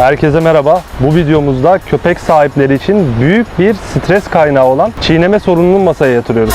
Herkese merhaba. Bu videomuzda köpek sahipleri için büyük bir stres kaynağı olan çiğneme sorununu masaya yatırıyoruz.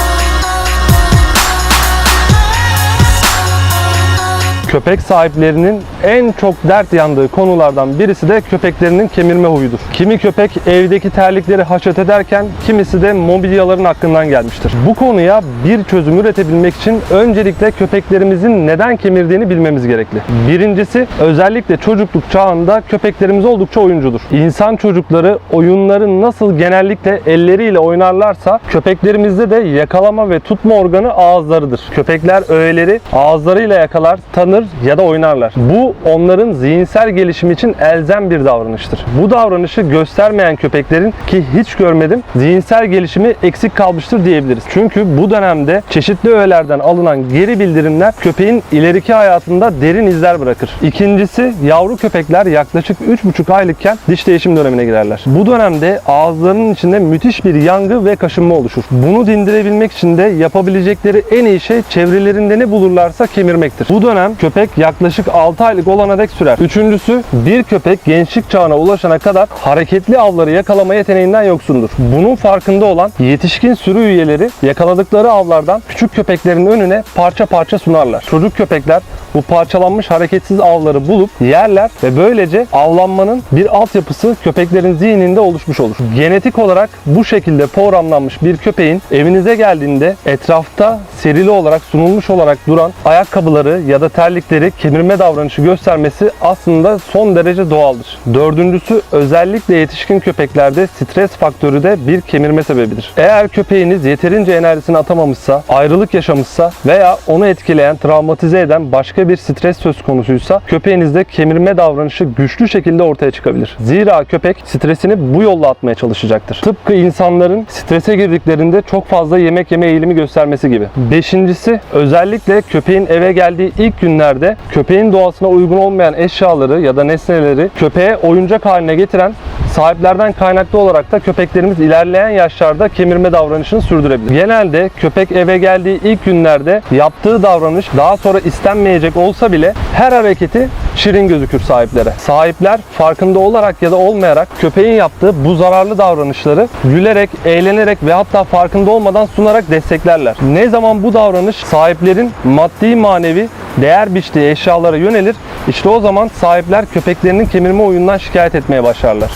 Köpek sahiplerinin en çok dert yandığı konulardan birisi de köpeklerinin kemirme huyudur. Kimi köpek evdeki terlikleri haşet ederken kimisi de mobilyaların hakkından gelmiştir. Bu konuya bir çözüm üretebilmek için öncelikle köpeklerimizin neden kemirdiğini bilmemiz gerekli. Birincisi özellikle çocukluk çağında köpeklerimiz oldukça oyuncudur. İnsan çocukları oyunları nasıl genellikle elleriyle oynarlarsa köpeklerimizde de yakalama ve tutma organı ağızlarıdır. Köpekler öğeleri ağızlarıyla yakalar, tanır ya da oynarlar. Bu onların zihinsel gelişimi için elzem bir davranıştır. Bu davranışı göstermeyen köpeklerin ki hiç görmedim zihinsel gelişimi eksik kalmıştır diyebiliriz. Çünkü bu dönemde çeşitli öğelerden alınan geri bildirimler köpeğin ileriki hayatında derin izler bırakır. İkincisi yavru köpekler yaklaşık 3,5 aylıkken diş değişim dönemine girerler. Bu dönemde ağızlarının içinde müthiş bir yangı ve kaşınma oluşur. Bunu dindirebilmek için de yapabilecekleri en iyi şey çevrelerinde ne bulurlarsa kemirmektir. Bu dönem köpek yaklaşık 6 aylık olana dek sürer. Üçüncüsü bir köpek gençlik çağına ulaşana kadar hareketli avları yakalama yeteneğinden yoksundur. Bunun farkında olan yetişkin sürü üyeleri yakaladıkları avlardan küçük köpeklerin önüne parça parça sunarlar. Çocuk köpekler bu parçalanmış hareketsiz avları bulup yerler ve böylece avlanmanın bir altyapısı köpeklerin zihninde oluşmuş olur. Genetik olarak bu şekilde programlanmış bir köpeğin evinize geldiğinde etrafta serili olarak sunulmuş olarak duran ayakkabıları ya da terlikleri kemirme davranışı göstermesi aslında son derece doğaldır. Dördüncüsü özellikle yetişkin köpeklerde stres faktörü de bir kemirme sebebidir. Eğer köpeğiniz yeterince enerjisini atamamışsa, ayrılık yaşamışsa veya onu etkileyen, travmatize eden başka bir stres söz konusuysa köpeğinizde kemirme davranışı güçlü şekilde ortaya çıkabilir. Zira köpek stresini bu yolla atmaya çalışacaktır. Tıpkı insanların strese girdiklerinde çok fazla yemek yeme eğilimi göstermesi gibi. Beşincisi özellikle köpeğin eve geldiği ilk günlerde köpeğin doğasına uygun olmayan eşyaları ya da nesneleri köpeğe oyuncak haline getiren sahiplerden kaynaklı olarak da köpeklerimiz ilerleyen yaşlarda kemirme davranışını sürdürebilir. Genelde köpek eve geldiği ilk günlerde yaptığı davranış daha sonra istenmeyecek olsa bile her hareketi şirin gözükür sahiplere. Sahipler farkında olarak ya da olmayarak köpeğin yaptığı bu zararlı davranışları gülerek, eğlenerek ve hatta farkında olmadan sunarak desteklerler. Ne zaman bu davranış sahiplerin maddi manevi değer biçtiği eşyalara yönelir, işte o zaman sahipler köpeklerinin kemirme oyunundan şikayet etmeye başlarlar.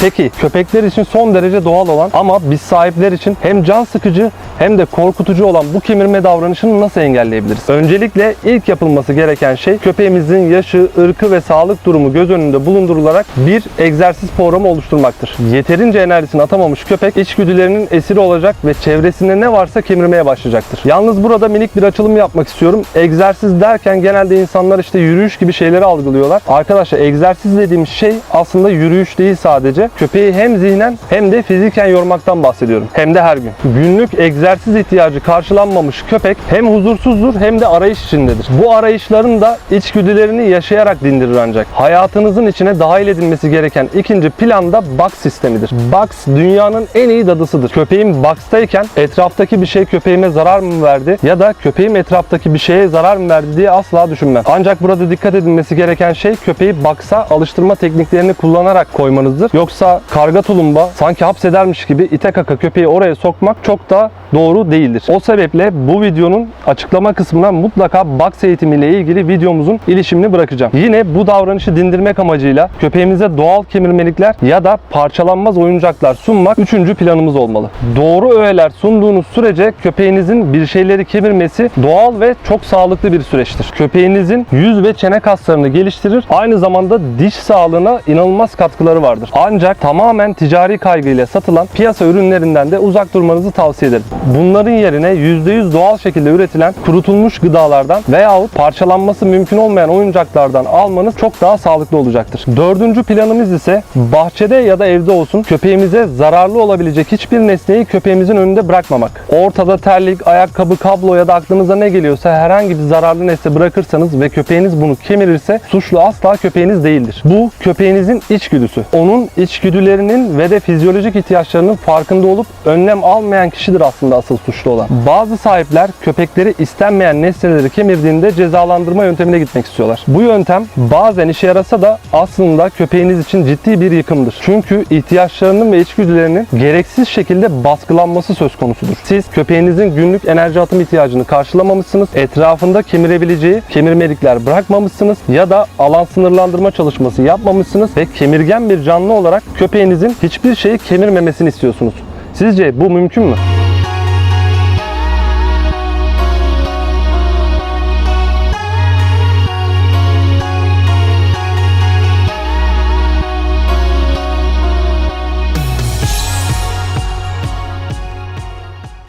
Peki köpekler için son derece doğal olan ama biz sahipler için hem can sıkıcı hem de korkutucu olan bu kemirme davranışını nasıl engelleyebiliriz? Öncelikle ilk yapılması gereken şey köpeğimizin yaşı, ırkı ve sağlık durumu göz önünde bulundurularak bir egzersiz programı oluşturmaktır. Yeterince enerjisini atamamış köpek içgüdülerinin esiri olacak ve çevresinde ne varsa kemirmeye başlayacaktır. Yalnız burada minik bir açılım yapmak istiyorum. Egzersiz derken genelde insanlar işte yürüyüş gibi şeyleri algılıyorlar. Arkadaşlar egzersiz dediğimiz şey aslında yürüyüş değil sadece. Köpeği hem zihnen hem de fiziken yormaktan bahsediyorum. Hem de her gün. Günlük egzersiz ihtiyacı karşılanmamış köpek hem huzursuzdur hem de arayış içindedir. Bu arayışların da içgüdülerini yaşayarak dindirir ancak. Hayatınızın içine dahil edilmesi gereken ikinci plan da box sistemidir. Box dünyanın en iyi dadısıdır. Köpeğim box'tayken etraftaki bir şey köpeğime zarar mı verdi ya da köpeğim etraftaki bir şeye zarar mı verdi diye asla düşünmem. Ancak burada dikkat edilmesi gereken şey köpeği box'a alıştırma tekniklerini kullanarak koymanızdır. Yoksa karga tulumba sanki hapsedermiş gibi ite kaka köpeği oraya sokmak çok da doğru değildir. O sebeple bu videonun açıklama kısmına mutlaka box eğitimiyle ilgili videomuzun ilişimini bırakacağım. Yine bu davranışı dindirmek amacıyla köpeğimize doğal kemirmelikler ya da parçalanmaz oyuncaklar sunmak üçüncü planımız olmalı. Doğru öğeler sunduğunuz sürece köpeğinizin bir şeyleri kemirmesi doğal ve çok sağlıklı bir süreçtir. Köpeğinizin yüz ve çene kaslarını geliştirir. Aynı zamanda diş sağlığına inanılmaz katkıları vardır. Ancak tamamen ticari kaygıyla satılan piyasa ürünlerinden de uzak durmanızı tavsiye ederim. Bunların yerine %100 doğal şekilde üretilen kurutulmuş gıdalardan veyahut parçalanması mümkün olmayan oyuncaklardan almanız çok daha sağlıklı olacaktır. Dördüncü planımız ise bahçede ya da evde olsun köpeğimize zararlı olabilecek hiçbir nesneyi köpeğimizin önünde bırakmamak. Ortada terlik, ayakkabı, kablo ya da aklınıza ne geliyorsa herhangi bir zararlı nesne bırakırsanız ve köpeğiniz bunu kemirirse suçlu asla köpeğiniz değildir. Bu köpeğinizin içgüdüsü. Onun içgüdülerinin ve de fizyolojik ihtiyaçlarının farkında olup önlem almayan kişidir aslında asıl suçlu olan. Bazı sahipler köpekleri istenmeyen nesneleri kemirdiğinde cezalandırma yöntemine gitmek istiyorlar. Bu yöntem bazen işe yarasa da aslında köpeğiniz için ciddi bir yıkımdır. Çünkü ihtiyaçlarının ve içgüdülerinin gereksiz şekilde baskılanması söz konusudur. Siz köpeğinizin günlük enerji atım ihtiyacını karşılamamışsınız, etrafında kemirebileceği kemirmelikler bırakmamışsınız ya da alan sınırlandırma çalışması yapmamışsınız ve kemirgen bir canlı olarak köpeğinizin hiçbir şeyi kemirmemesini istiyorsunuz. Sizce bu mümkün mü?